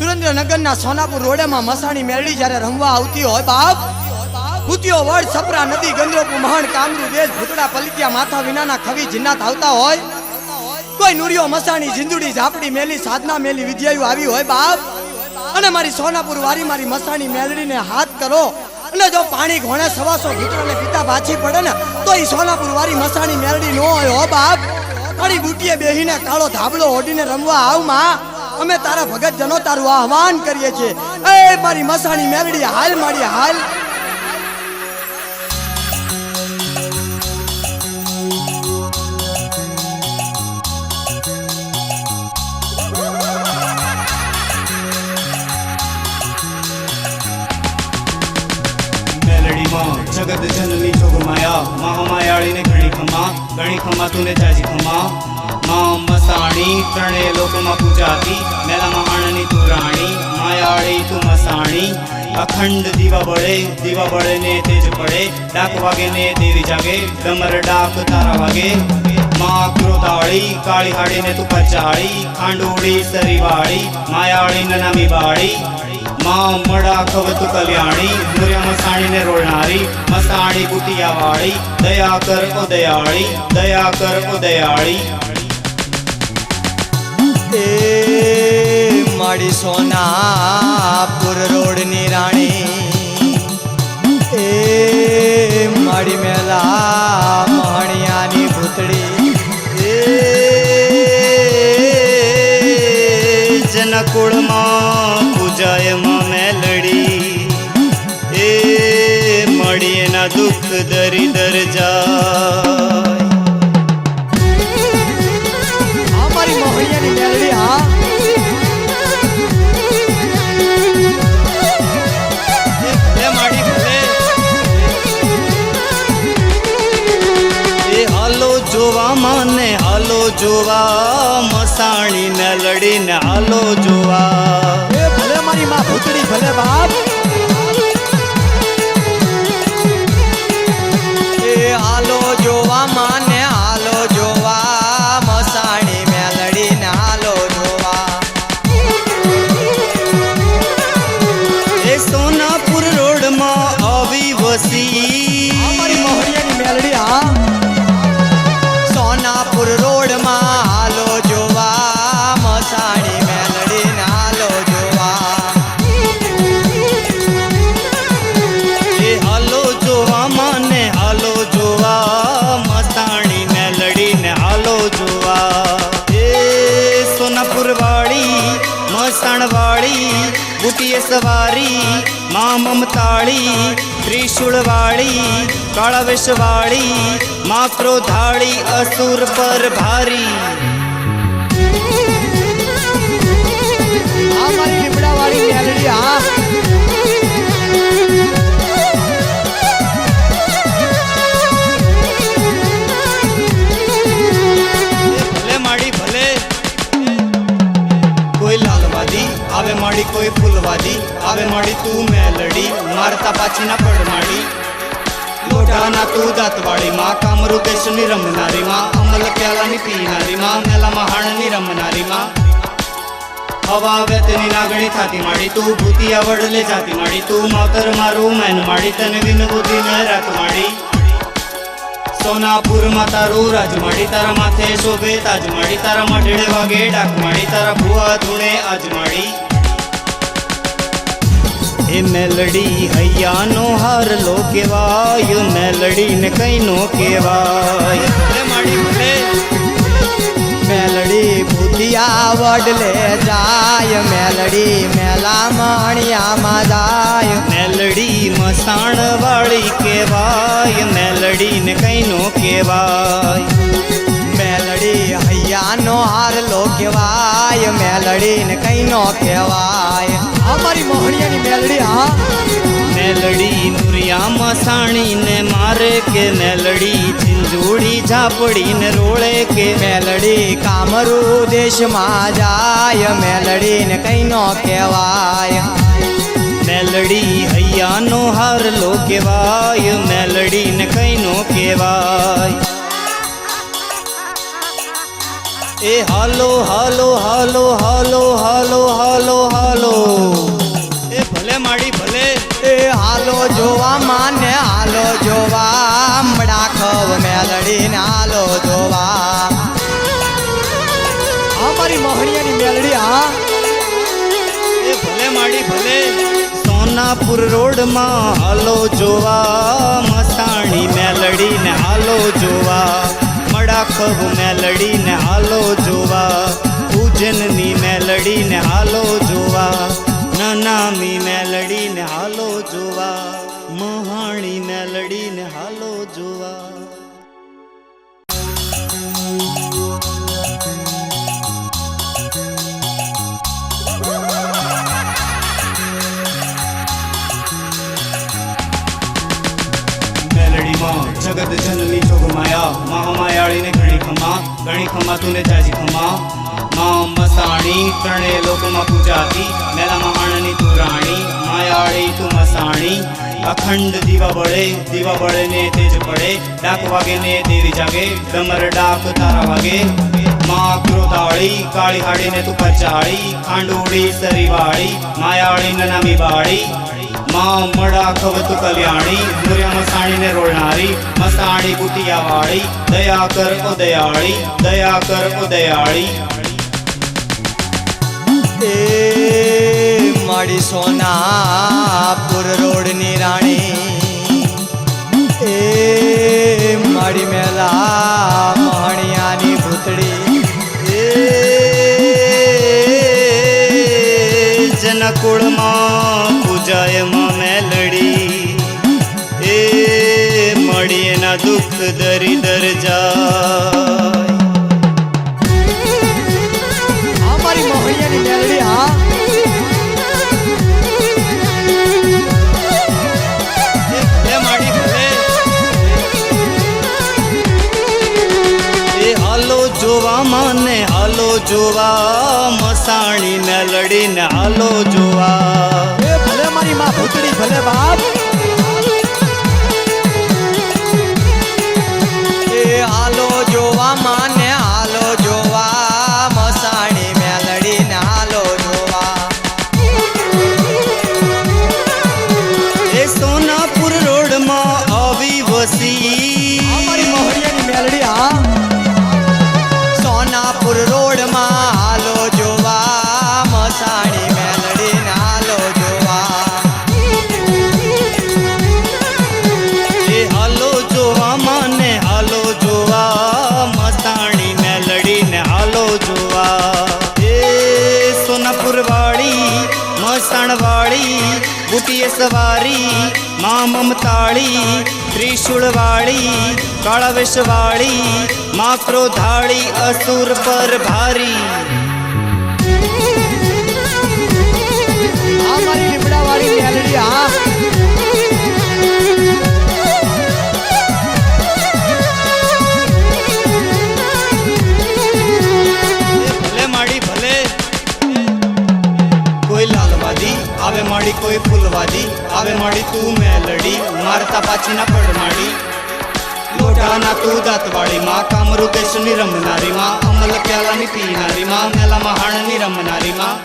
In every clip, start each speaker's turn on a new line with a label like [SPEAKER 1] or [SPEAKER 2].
[SPEAKER 1] સુરેન્દ્રનગરના સોનાપુર રોડેમાં મસાણી મેરડી જ્યારે રમવા આવતી હોય, બાપ! કુતિયો વડ સપરા નદી ગંદ્રોપુ મહાન કામરુ દેશ ભૂતડા, પલિત્યા, માથા વિનાના ખવી જિન્નાત આવતા હોય. કોઈ નુરિયો, મસાણી જીંદુડી ઝાપડી મેલી, સાધના મેલી વિદ્યાયુ આવી હોય, બાપ! અને મારી સોનાપુર વારી, મારી મસાણી મેલડીને હાથ કરો. અને જો પાણી ઘોણે સવાસો ભૂતરાને પિતા પાછી પડે ને, તો એ સોનાપુર વારી, મસાણી મેલડી નો હોય, હો બાપ! મારી બુટીએ બેહીને કાળો ધાબળો ઓઢીને રમવા આવ, માં! અમે તારા ભગત જનો તારું આહવાન કરીએ છીએ. એ મારી મસાણી મેલડી હાલ મારી હાલ.
[SPEAKER 2] જગત જનની જોગમાયા, મહામાયાળીને ઘણી ખમા ઘણી ખમા, તુને જાજી ખમા. માં મસાણી, ત્રણેય લોકમાં પૂજાતી મેલા મહાણની તું રાણી માયાળી તું મસાણી. અખંડ દીવા બળે દીવા બળે ને તેજ પડે, ડાક વાગે ને દેવી જાગે, ડમર ડાક તારા વાગે. માં ક્રોતાળી કાળી હાડીને તું પચાળી, ખાંડોળી સરીવાળી, માયાળી નામી બાળી. માં મડા ખવતુ કલ્યાણી મુર્યા મસાણીને રોળનારી, મસાણી બુટિયા વાળી દયા કર ઓ દયાળી, દયા કર ઓ દયાળી.
[SPEAKER 1] એ મારી સોનાપુર
[SPEAKER 2] વાળી કાળાવેશ વાળી મા ક્રોધાળી અસુર પર ભારી. આવે માડી કોઈ ફૂલવાદી, આવે માડી તું મેલડી, મારતા પાછી ના પડ માડી લોઢાના તું દાંતવાળી માં કામરૂ દેશની રમનારી માં અમલ પ્યાલાની પીનારી માં મેલા મહાણની રમનારી માં હવા વેતની નાગણી થાતી માડી તું, ભૂતિયા વડલે જાતી માડી તું, માતર મારું મેન માડી, તને વિન બુદ્ધિ ને રાત માડી. સોનાપુરમાં તારું રાજમાડી તારા માથે શોભે તાજમાડી તારા મઢડે વાગે ડાકમાડી તારા ભુવા ધૂણે આજમાડી એ મેલડી હૈયાનો હાર લો કેવાય મેલડી ને કઈ નો કેવાય ભલે માડી ભલે
[SPEAKER 1] મેલડી ભૂતિયા વડલે જાય મેલડી મેલા મણિયામાં જાય
[SPEAKER 2] મેલડી મસાણ વાળી કેવાય મેલડી ને કઈ નો કેવાય
[SPEAKER 1] મેલડી હૈયાનો હાર લો કહેવાય મેલડી ને કઈ નો કહેવાય. અમારી મોહણિયાની મેલડી હા.
[SPEAKER 2] મેલડી નુરિયા મસાણી ને મારે કે મેલડી ઝીંઝુડી ઝાપડી ને રોળે કે?
[SPEAKER 1] મેલડી કામરૂ દેશમાં જાય મેલડીને કઈ નો કહેવાય.
[SPEAKER 2] મેલડી હૈયાનો હાર લો કેવાય મેલડી કઈ નો કેવાય એ હાલો હાલો હાલો હાલો હાલો હાલો હાલો. એ ભલે માડી ભલે.
[SPEAKER 1] એ હાલો જોવા માને હાલો જોવા. હમણાં ખવ મેલડીને હાલો જોવા. આ મારી મોહણિયાની મેલડી હા.
[SPEAKER 2] એ ભલે માડી ભલે. સોનાપુર રોડમાં હાલો જોવા. મસાણી મેલડીને હાલો જોવા. મડાખબ મેલડી ને હાલો જોવા. પૂજનની મેલડીને હાલો ખમા તુને જાજી ખમા મા મસાણી ત્રણે લોકમાં પૂજાતી. મેલા મહાણની તું રાણી, માયાળી તું મસાણી. અખંડ દીવા બળે દીવા બળે ને તેજ પડે. ડાક વાગે ને દેવી જાગે, ડમર ડાક તારા વાગે. માં ક્રોધાળી, કાળી હાડીને તું પચાળી. ખાંડોળી સરીવાળી માયાળી નામી બાળી. માં મડા ખવતું કલ્યાણી મુર્યા મસાણીને રોળનારી, મસાણી બુટિયા વાળી દયા કર ઓ દયાળી, દયા કર ઓ દયાળી.
[SPEAKER 1] એ માડી સોનાપુર રોડની રાણી. એ માડી મેલા મહણિયાની ભૂતડી
[SPEAKER 2] એ જનકુળમાં પૂજાય મળી એના દુઃખ દરી દર જાય ભલે એ હાલો જોવા માને હાલો જોવા મસાણી મેલડી ને હાલો જોવા.
[SPEAKER 1] ભલે મારી માં ભૂતડી ભલે બાપ.
[SPEAKER 2] મા ત્રિશુળવાળી, કળવશવાળી વાળી કાળાવેશ વાળી મા ક્રોધાળી અસુર પર ભારી.
[SPEAKER 1] આ મારી લીમડાવાળી મેલડી હા
[SPEAKER 2] કોઈ ફૂલવાદી આવે માડી તું મેલડી, મારતા પાછી ના પડ માડી લોઢાના તું દાંતવાળી માં કામરુ કેશની રમનારી માં અમલ પ્યાલાની પીનારી માં મેલા મહાણની રમનારી માં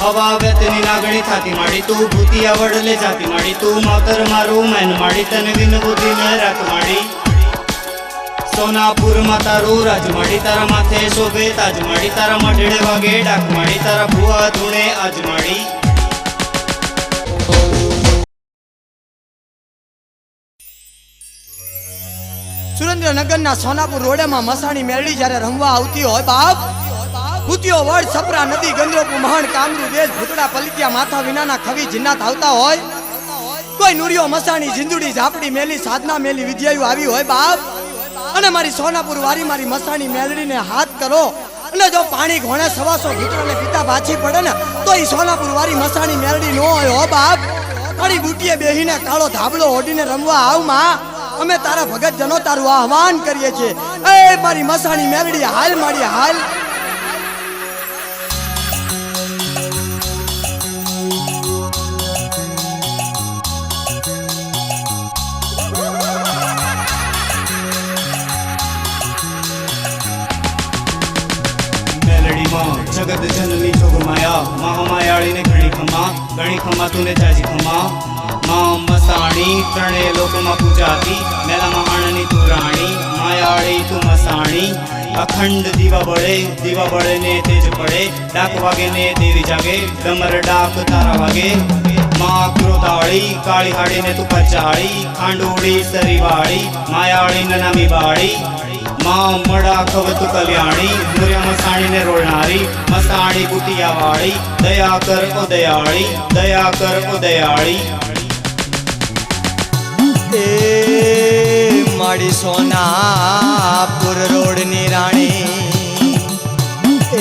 [SPEAKER 2] હવા વેતની નાગણી થાતી માડી તું ભૂતિયા વડલે જાતી માડી તું માતર મારું મેન માડી તને વિન બુદ્ધિ ને રાત માડી સોનાપુરમાં તારું રાજમાડી તારા માથે શોભે તાજમાડી તારા મઢડે વાગે ડાકમાડી તારા ભુવા ધૂણે આજમાડી
[SPEAKER 1] સુરેન્દ્રનગરના સોનાપુર રોડેમાં મસાણી મેરડી જ્યારે રમવા આવતી હોય બાપ કુતિયો વડ સપરા નદી ગંદ્રોપુ મહાન કામરૂ દેશ ભૂતડા પલિત્યા માથા વિનાના ખવી જિન્નાત આવતા હોય. કોઈ નુરિયો, મસાણી જીંદુડી ઝાપડી મેલી, સાધના મેલી વિદ્યાયુ આવી હોય બાપ. અને મારી સોનાપુર વારી મારી મસાણી મેલડીને હાથ કરો. અને જો પાણી ઘોણે સવાસો ભૂતડાને પિતા પાછી પડે ને, તો એ સોનાપુર વારી મસાણી મેલડી નો હોય હો બાપ. અડી બુટીએ બેહીને કાળો ધાબળો ઓઢીને રમવા આવમાં. અમે તારા ભગત જનો તારું આહવાન કરીએ છીએ. એ મારી મસાણી મેલડી હાલ મારી હાલ.
[SPEAKER 2] જગત જનની જોગમાયા, મહામાયાળીને ઘણી ખમા ઘણી ખમા, તુને જાજી ખમા. માં મસાણી ત્રણે લોકમાં પૂજાતી મેલામાં આણની તું રાણી માયાળી તું મસાણી અખંડ દીવા બળે દીવા બળે ને તેજ પડે ડાક વાગે ને દેવી જાગે ડમર ડાક તારા વાગે માં ક્રોધાળી કાળી હાડીને તું પચાળી ખાંડોળી સરીવાળી માયાળી નનામી બાળી માં મડા ખવતું કલ્યાણી મુર્યા મસાણીને રોળનારી મસાણી બુટિયા વાળી દયા કર ઓ દયાળી દયા કર ઓ દયાળી
[SPEAKER 1] એ મારી સોનાપુર રોડની રાણી.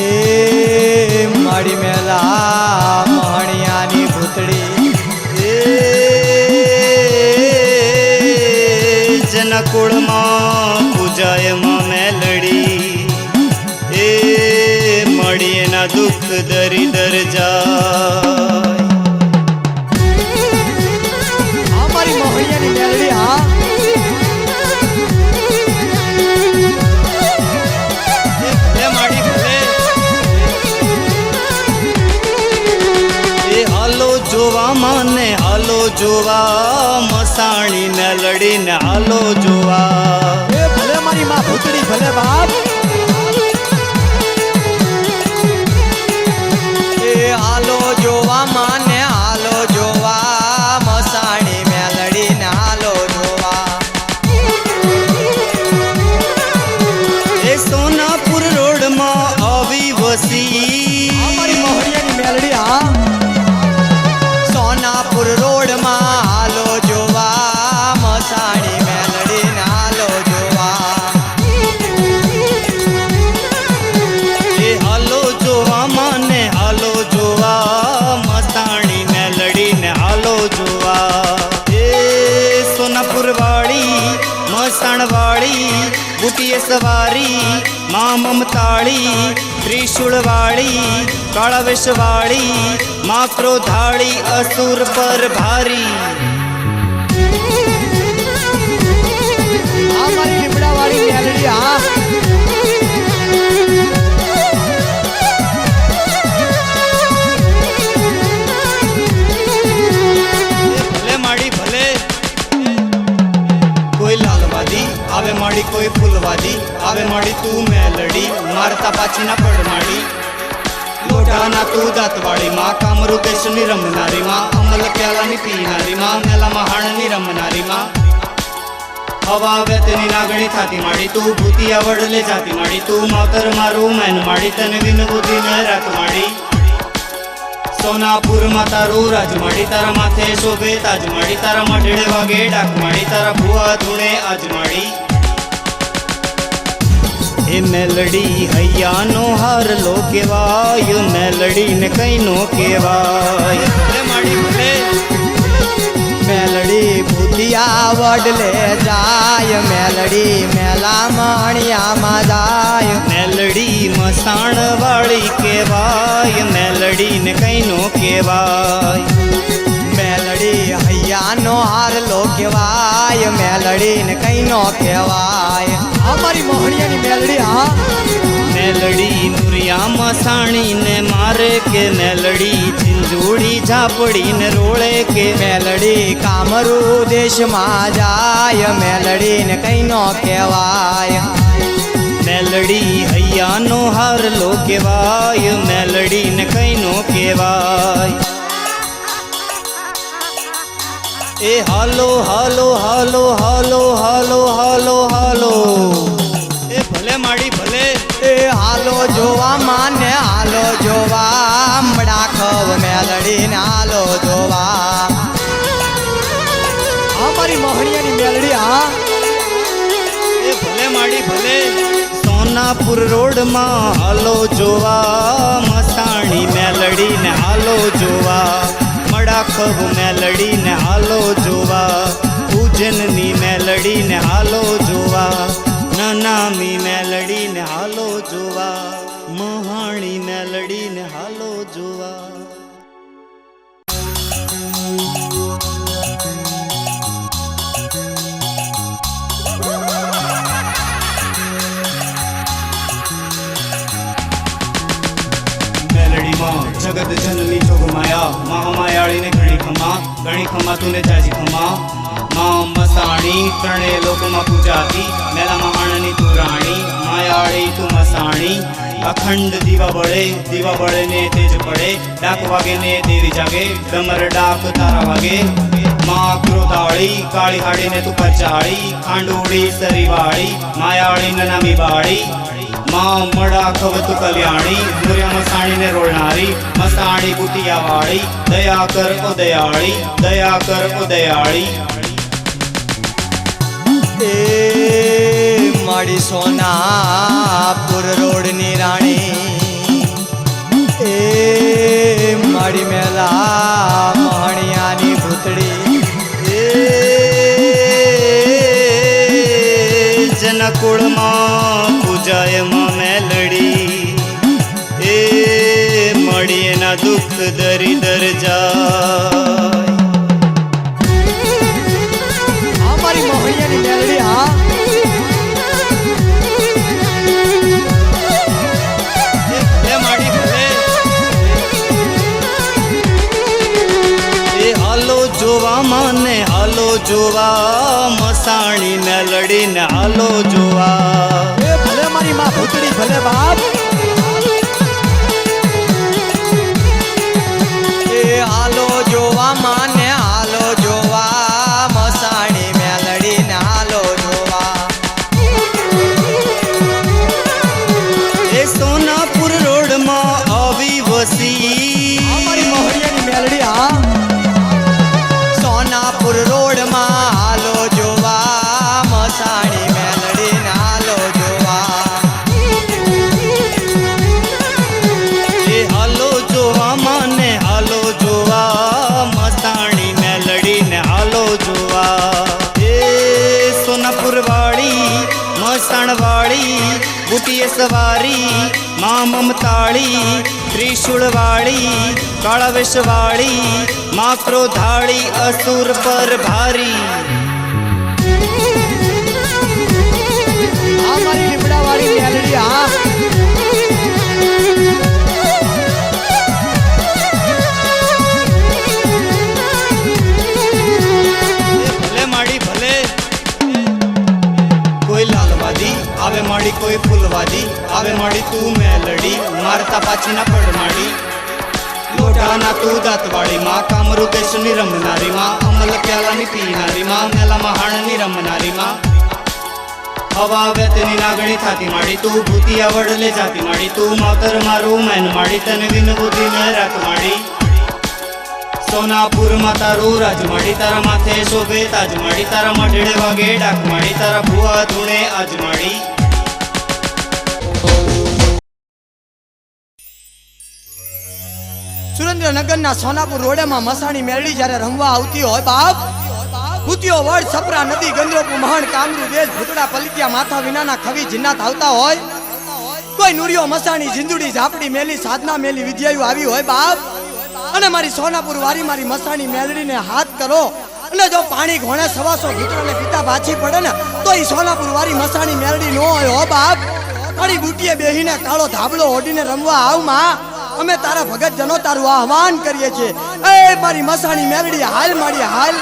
[SPEAKER 1] એ માડી મેલા મહણિયાની ભૂતળી
[SPEAKER 2] એ જનકુળમાં પૂજાયમાં મેલડી. એ મળીના દુઃખ દરી ત્રિશુળ વાળી કાળાવેશ વાળી મા ક્રોધાળી અસુર પર ભારી. કોઈ ફૂલવાદી. આવે માડી તું મેલડી, મારતા પાછી ના પડ માડી લોઢાના તું દાંતવાળી માં કામરુ દેશની રમનારી માં અમલ પ્યાલાની પીનારી માં મેલા મહાણની રમનારી માં હવા વેતની નાગણી થાતી માડી તું ભૂતિયા વડલે જાતી માડી તું, માતર મારું મેન માડી, તને વિન બુદ્ધિ ન રાખ માડી. સોનાપુરમાં તારું રાજમાડી તારા માથે શોભે તાજમાડી તારા મઢડે વાગે ડાકમાડી તારા ભુવા ધૂણે આજમાડી એ મેલડી હૈયાનો હાર લો કેવાય મેલડી ને કઈ નો કેવાય ભલે માડી ભલે
[SPEAKER 1] મેલડી ભૂતિયા વડલે જાય, મેલડી મેલા મણિયામાં જાય.
[SPEAKER 2] મેલડી મસાણ વાળી કેવાય મેલડી ને કઈ નો કેવાય
[SPEAKER 1] મેલડી હૈયાનો હારલો કહેવાય. મેલડી ને કઈ નો કહેવાય અમારી મોહણિયાની મેલડી હા.
[SPEAKER 2] મેલડી નુરિયા મસાણી ને મારે કે મેલડી ઝીંઝુડી ઝાપડી ને રોળે કે?
[SPEAKER 1] મેલડી કામરૂ દેશમાં જાય મેલડી ને કઈ નો કહેવાય.
[SPEAKER 2] મેલડી હૈયાનો હાર લો કેવાય મેલડી ને કઈ નો કેવાય એ હાલો હાલો હાલો હાલો હાલો હાલો હાલો. એ ભલે માડી ભલે.
[SPEAKER 1] એ હાલો જોવા માને હાલો જોવા. મડાખવ મેલડી ને હાલો જોવા. અમારી મોહણિયાની મેલડી હા.
[SPEAKER 2] એ ભલે માડી ભલે. સોનાપુર રોડમાં હાલો જોવા. મસાણી મેલડી ને હાલો જોવા. મડાખવ મેલડી ને હાલો જોવા પૂજનની મેલડી ને હાલો જોવા, નાનામી મેલડી ને હાલો જોવા, મહાણી મેલડી ને હાલો જોવા. જગત જનની જોગમાયા મહામાયાળીને ઘણી ખમા ઘણી ખમા તુને જાજી ખમા. માં મસાણી, ત્રણે લોકમાં પૂજાતી મેલામાં આણની તું રાણી, માયાળી તું મસાણી. અખંડ દીવા બળે દીવા બળે ને તેજ પડે, ડાક વાગે ને દેવી જાગે, ડમર ડાક તારા વાગે. માં ક્રોધાળી, કાળી હાડીને તું પચાળી, ખાંડોળી સરીવાળી માયાળી નામી બાળી. માં કવતુ કલ્યાણી મુર્યા મસાણીને રોળનારી, મસાણી બુટિયા વાળી દયા કર ઓ દયાળી દયા કર ઓ દયાળી
[SPEAKER 1] એ મારી સોનાપુર રોડની
[SPEAKER 2] કાળાવેશ વાળી મા ક્રોધાળી અસુર પર ભારી
[SPEAKER 1] આ મારી લીમડા વાળી મેલડી હા
[SPEAKER 2] ભલે માડી ભલે કોઈ લાલવાદી આવે માડી માડી તું ના માડી દાંતવાળી માં કામરુ દેશની રમનારી માં અમલ પ્યાલાની પીનારી માં મેલા મહાણની રમનારી માં હવા વ્યતની નાગણી થાતી માડી તું ભૂતિયા વડલે જાતી માડી તું માતર મારું મેન માડી, તને વિન બુદ્ધિ ને રાખ માડી. સોનાપુરમાં તારું રાજમાડી તારા માથે શોભે તાજમાડી તારા મઢડે વાગે ડાકમાડી તારા ભુવા ધૂણે આજમાડી
[SPEAKER 1] સુરેન્દ્રનગરના સોનાપુર રોડેમાં મસાણી મેરડી જ્યારે રમવા આવતી હોય બાપ કુતિયો વડ સપરા નદી ગંદ્રોપુ મહાન કામરૂ દેશ ભૂતડા પલિત્યા માથા વિનાના ખવી જિન્નાત આવતા હોય. કોઈ નુરિયો, મસાણી જિંદુડી ઝાપડી મેલી, સાધના મેલી વિદ્યાયુ આવી હોય બાપ. અને મારી સોનાપુર વારી મારી મસાણી મેલડીને હાથ કરો. અને જો પાણી ઘોણે સવાસો ભૂતડાને પિતા પાછી પડે ને, તો એ સોનાપુર વારી મસાણી મેલડી નો હોય હો બાપ. અડી બુટીએ બેહીને કાળો ધાબળો ઓઢીને રમવા આવમાં. અમે તારા ભગત જનો તારું આહવાન કરીએ છીએ. એ મારી મસાણી મેલડી હાલ મારી હાલ.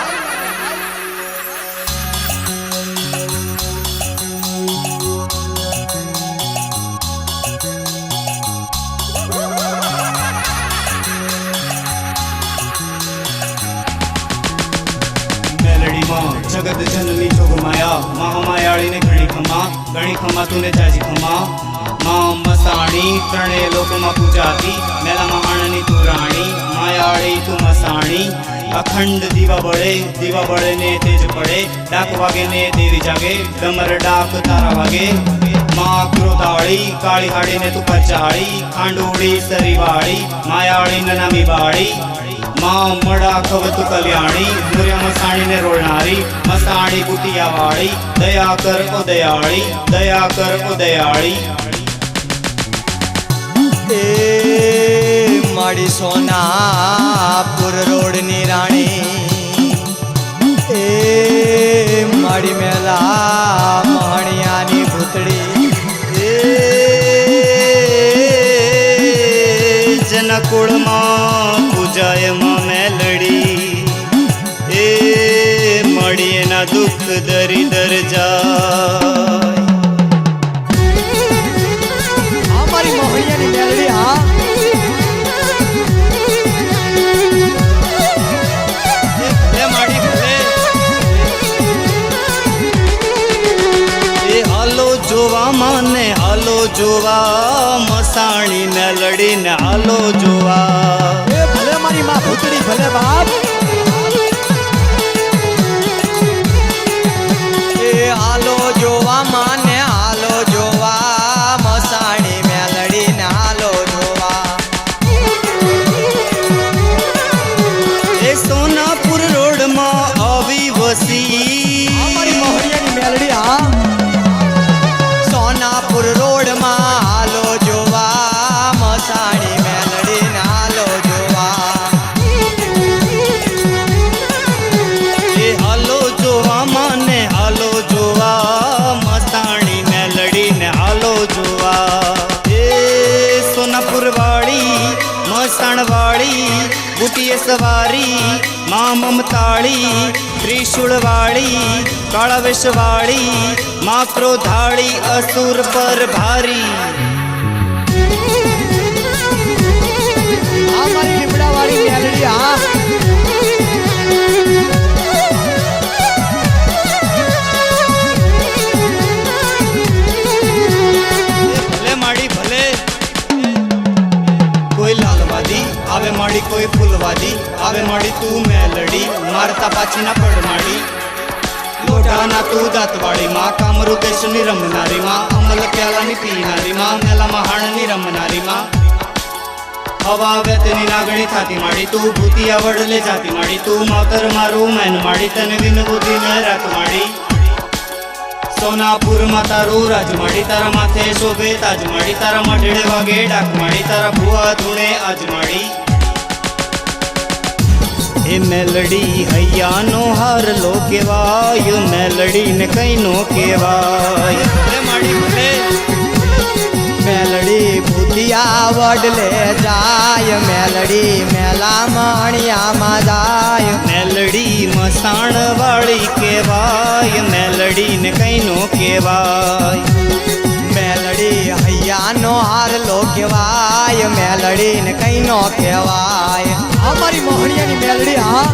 [SPEAKER 2] જગત જનની જોગમાયા મહામાયાળીને ઘણી ખમા ઘણી ખમા તુને જાજી મસાણી ત્રણે લોકમાં પૂજાતી, મેલા મહાણની તું રાણી, માયાળી તું મસાણી. અખંડ દીવા બળે દીવા બળે ને તેજ પડે, ડાક વાગે ને દેવી જાગે, ડમર ડાક તારા વાગે. માં ક્રોધાળી, કાળી હાડીને તું પચાળી ખાંડોળી સરીવાળી માયાળી નનામી વાળી માં મડા ખવતું કલ્યાણી મુર્યા મસાણીને રોળનારી, મસાણી બુટિયા વાળી દયા કર ઓ દયાળી, દયા કર ઓ દયાળી.
[SPEAKER 1] એ માડી સોનાપુર રોડની રાણી. એ માડી મેલા મહણિયાની ભૂતડી
[SPEAKER 2] એ જનકુળમાં કુળમાં પૂજાયમાં મેલડી. એ મળીના દુઃખ દરી દર જોવા મસાણી ને લડીને હાલો જોવા.
[SPEAKER 1] ભલે મારી માં ભૂતડી ભલે બાપ.
[SPEAKER 2] સવારી મા મમતાળી ત્રિશુળવાળી વાળી કાળાવેશ વાળી મા ક્રોધાળી અસુર પર ભારી
[SPEAKER 1] આ
[SPEAKER 2] આવે માડી કોઈ ફૂલવાદી આવે માડી તું મેલડી મારતા પાછી ના પડ માડી લોઢાના તું દાંતવાળી માં કામરુ દેશની રમનારી માં અમલ પ્યાલાની પીનારી માં મેલા મહાણની રમનારી માં હવા વેતની નાગણી થાતી માડી તું ભૂતિયા વડલે જાતી માડી તું માતર મારું મેન માડી તને વિન બુદ્ધિ ને રાત માડી સોનાપુરમાં તારું રાજમાડી તારા માથે શોભે તાજમાડી તારા મઢડે વાગે ડાકમાડી તારા ભુવા ધૂણે આજમાડી એ મેલડી હૈયાનો હાર લો કેવાય મેલડી ને કઈ નો કેવાય ભલે માડી ભલે
[SPEAKER 1] મેલડી ભૂતિયા વડલે જાય મેલડી મેલા મણિયામાં જાય.
[SPEAKER 2] મેલડી મસાણ વાળી કેવાય મેલડી ને કઈ નો કેવાય
[SPEAKER 1] મેલડી હૈયાનો હારલો કહેવાય મેલડી ને કઈ નો કહેવાય અમારી મેલડી, હા.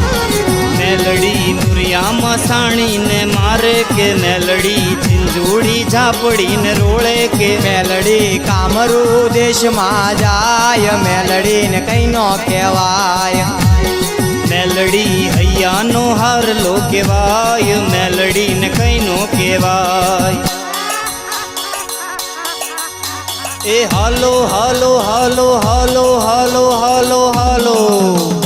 [SPEAKER 2] મેલડી નુરિયા મસાણી ને મારે કે મેલડી? ઝીંઝુડી ઝાપડી ને રોળે કે
[SPEAKER 1] મેલડી? કામરુ દેશમાં જાય મેલડી ને કઈ નો કહેવાય.
[SPEAKER 2] મેલડી હૈયાનો હાર લો કેવાય મેલડી ને કઈ નો કહેવાય. એ હાલો હાલો હાલો હાલો હાલો હાલો હાલો.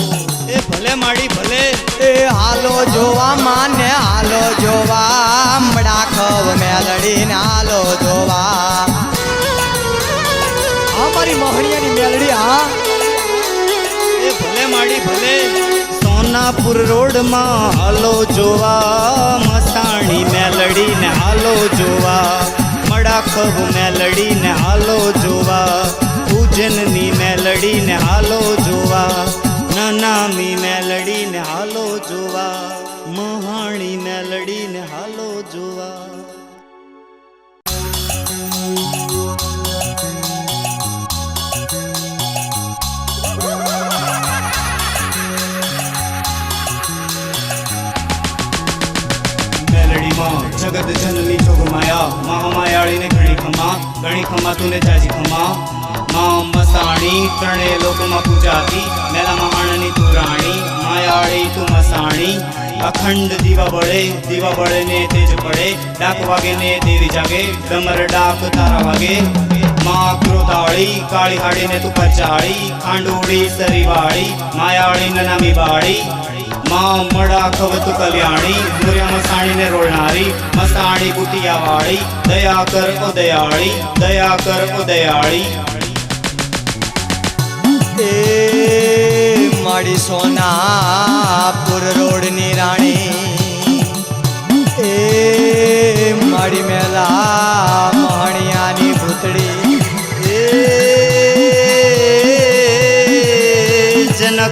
[SPEAKER 2] ભલે માડી ભલે.
[SPEAKER 1] એ હાલો જોવા માને હાલો જોવા. મડાખવ મેલડી લડીને હાલો જોવા. અમારી મોહણિયાની મેલડી હા.
[SPEAKER 2] એ ભલે માડી ભલે. સોનાપુર રોડમાં હાલો જોવા. મસાણી મેલડી લડીને હાલો જોવા. મડાખવ મેલડી લડીને હાલો જોવા. ઉજનની મેલડી લડીને હાલો જોવા. નનામી મેલડી ને હાલો જોવા મહાણી મેલડી ને હાલો જોવા. જગત જનની જોગમાયા મહામાયાળીને ઘણી ખમા ઘણી ખમા તુને જાજી ખમા. માં મસાણી ત્રણે લોકમાં પૂજાતી મેલા મહાણની તું રાણી, માયાળી તું મસાણી. અખંડ દીવા બળે દીવા બળે ને તેજ પડે. ડાક વાગે ને દેવી જાગે, ડમર ડાક તારા વાગે. માં ક્રોધાળી, કાળી હાડીને તું પચાળી ખાંડોળી સરીવાળી, માયાળી નનામી વાળી માં મડા ખવતું કલ્યાણી મુર્યા મસાણીને રોળનારી. મસાણી બુટિયા વાળી દયા કર ઓ દયા કર ઓ
[SPEAKER 1] એ માડી સોનાપુર રોડની રાણી. એ માડી મેલા મહણિયાની ભૂતડી
[SPEAKER 2] એ એના